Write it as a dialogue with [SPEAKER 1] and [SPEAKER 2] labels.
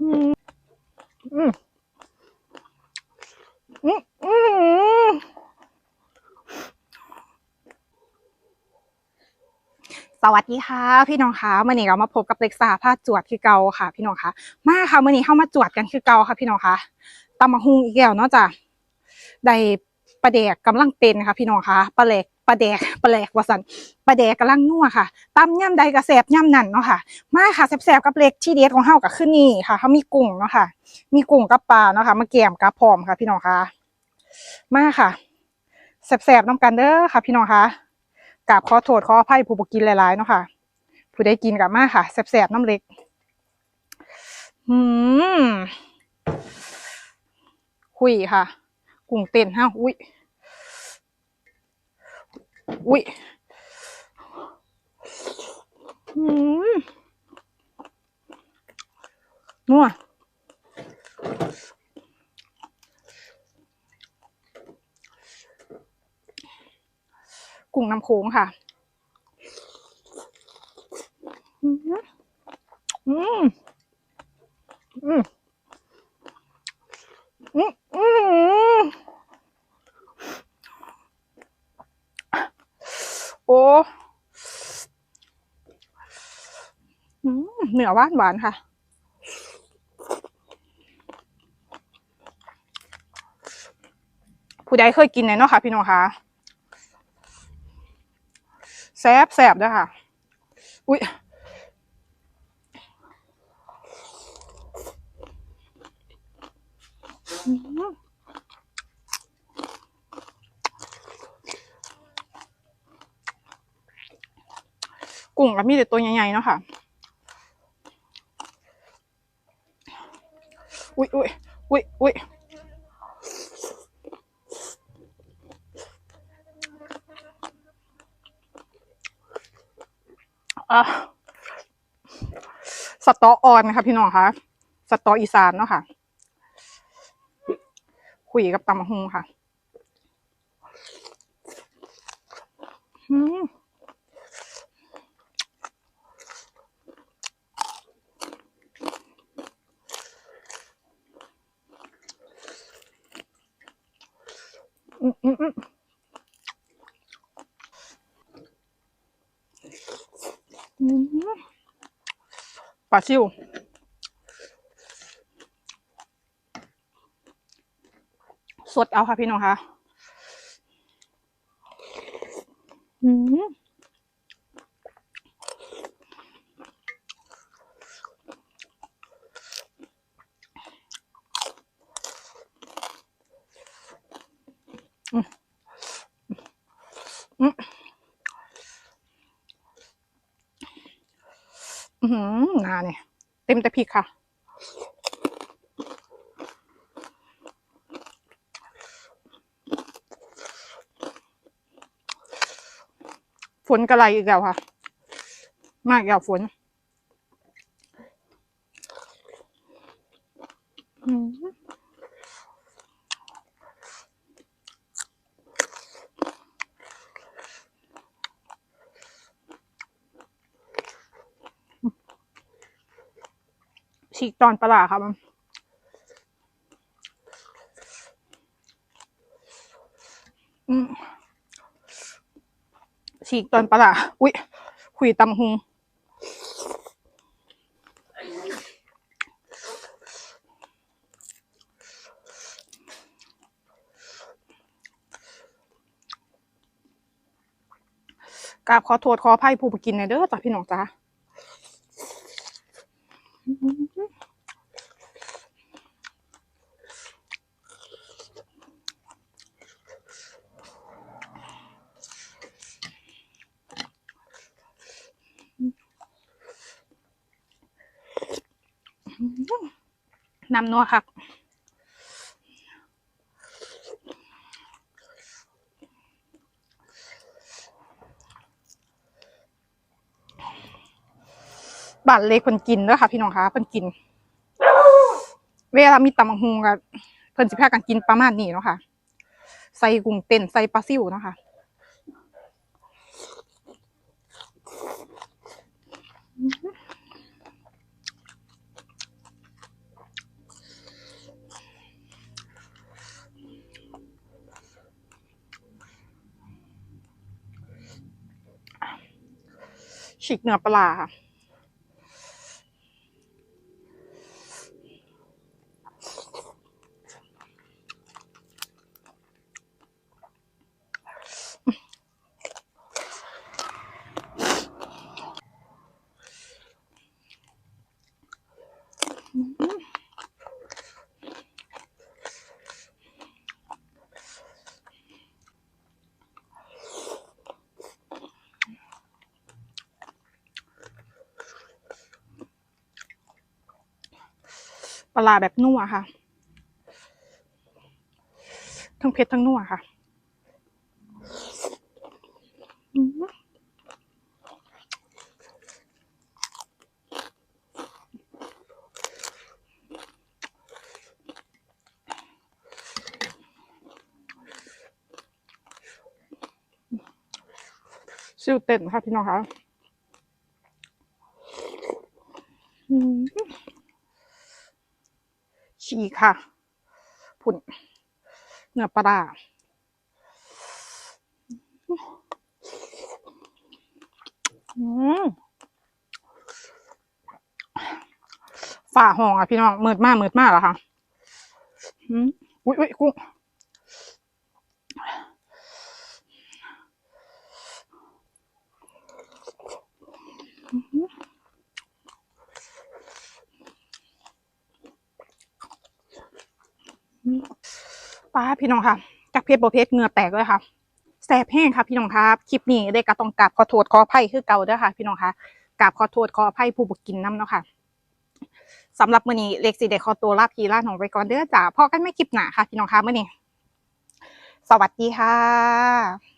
[SPEAKER 1] อืมอืมอืมอืมสวัสดีค่ะ พี่น้องคะมื่อนี้เรามาพบกับเล็กซ่าผ้าจวดคือเก่าค่ะ พี่น้องคะมาค่ะมื่อนี้เข้ามาจวดกันคือเก่าค่ะ พี่น้องคะตำมะฮุงอีกแล้วเนาะจ้ะได้ปลาแดกกำลังเป็นค่ะ พี่น้องคะปลาแหลก ปลาแดกปลาแหลกว่าสันปลาแดกกำลังนัวค่ะตำย่ำใดกระแสบย่ำนั่นเนาะค่ะ มาค่ะแสบๆกับเล็กที่เด็ดของเฮากับขึ้นนี่ค่ะเขามีกุ้งเนาะค่ะ มีกุ้งกับปลาเนาะค่ะมาแกมกับพร้อมค่ะ พี่น้องค่ะ มาค่ะแสบๆน้ำกันเด้อค่ะ พี่น้องค่ะกราบขอโทษขออภัยผู้บ่กินหลายๆเนาะค่ะ ผู้ได้กินกับมาค่ะแสบๆน้ำเล็กอืมคุยค่ะ กุ้งเต้นฮะอุ้ย อุ้ยอืมนัวกุ้งน้ำโค้งค่ะ อืมอืมอืมอืมอืมโอ้อืม เหนือหวานหวานค่ะ ผู้ใดเคยกินเนี่ยเนาะค่ะ พี่น้องคะแซบแซบด้วยค่ะ อุ้ยอืม กุ้งกับมีแต่ตัวใหญ่ๆเนาะค่ะ อุ้ยอุ้ยอุ้ยอุ้ยอะสตอออนนะคะพี่น้องคะสตออีสานเนาะค่ะ คุยกับตำมะฮุงค่ะ อืมอืมอืมอืมอืม ปลาซิวสดเอาค่ะพี่น้องค่ะ อืม อืมนาเนี่ย เต็มแต่พริกค่ะ ฝนกระไรอีกแล้วค่ะ มากอีกแล้วฝน ฉีกตอนปลาร้าค่ะมันอืมฉีกตอนปลาร้าอุ้ยคุยตำหุงกราบขอโทษขออภัยผู้ไปกินในอยเด้อจ้ะพี่น้องจ้า น้ำนัวค่ะ บานเล็กเนกินเด้อค่ะ พี่น้องคะคนกิน เวลามีตำบักฮุงก็เพิ่นสิพากันกินประมาณนี้เนาะค่ะ ใส่กุ้งเต้นใส่ปลาซิวเนาะค่ะฉีกเนื้อปลาค่ะ ปลาแบบนัวค่ะ ทั้งเผ็ดทั้งนัวค่ะซิวเต็นค่ะพี่น้องคะอืม ฉีค่ะผุ่นเนื้อปลาฝ่าห้องอะพี่น้องเมิดมากเมิดมากเหรอคะอืมอุ้ยอุ้ยกุ้ง ป้าพี่น้องค่ะจากเพชรโบเพชรเงื่อแตกเลยค่ะแสบแห้งค่ะพี่น้องครับคลิปนี้ได้ก็ต้องกราบขอโทษขออภัยคือเก่าเด้อค่ะ พี่น้องค่ะกราบขอโทษขออภัยผู้บุกกินน้ำเนาะค่ะสำหรับมื้อนี้เล็กสีเด็กขอตัวลาพีลาน้องไปก่อนเด้อจ้าพอกันไม่คลิปหนาค่ะพี่น้องค่ะมื้อนี้สวัสดีค่ะ